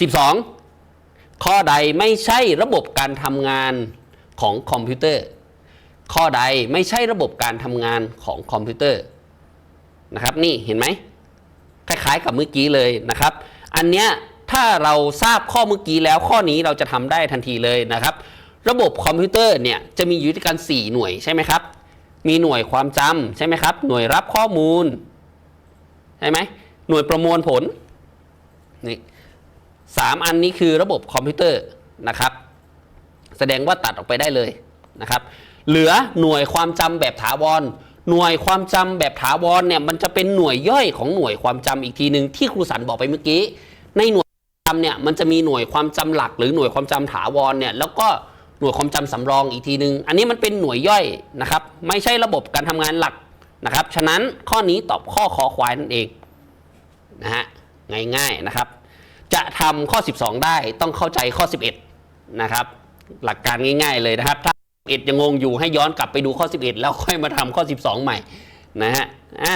12 ข้อใดไม่ใช่ระบบการทำงานของคอมพิวเตอร์ ข้อใดไม่ใช่ระบบการทำงานของคอมพิวเตอร์นะครับนี่เห็นไหมคล้ายๆกับเมื่อกี้เลยนะครับ อันเนี้ยถ้าเราทราบข้อเมื่อกี้แล้วข้อนี้เราจะทำได้ทันทีเลยนะครับ ระบบคอมพิวเตอร์เนี่ยจะมีอยู่ด้วยกัน 4 หน่วยใช่ไหมครับมีหน่วยความจำใช่ไหมครับ หน่วยรับข้อมูลใช่ไหมหน่วยประมวลผลนี่ สามอันนี้คือระบบคอมพิวเตอร์นะครับ แสดงว่าตัดออกไปได้เลยนะครับ เหลือหน่วยความจำแบบถาวร หน่วยความจำแบบถาวรเนี่ยมันจะเป็นหน่วยย่อยของหน่วยความจำอีกทีหนึ่งที่ครูสันบอกไปเมื่อกี้ ในหน่วยความจำเนี่ยมันจะมีหน่วยความจำหลัก หรือหน่วยความจำถาวรเนี่ยแล้วก็หน่วยความจำสำรองอีกทีหนึ่งอันนี้มันเป็นหน่วยย่อยนะครับ ไม่ใช่ระบบการทำงานหลักนะครับ ฉะนั้นข้อนี้ตอบข้อคอควายนั่นเองนะฮะง่ายๆนะครับ ทำข้อ 12 ได้ต้องเข้าใจข้อ 11 นะครับ หลักการง่าย ๆเลยนะครับ ถ้า11ยังงงอยู่ให้ย้อนกลับไปดูข้อ 11 แล้วค่อยมาทำข้อ 12 ใหม่นะฮะอะ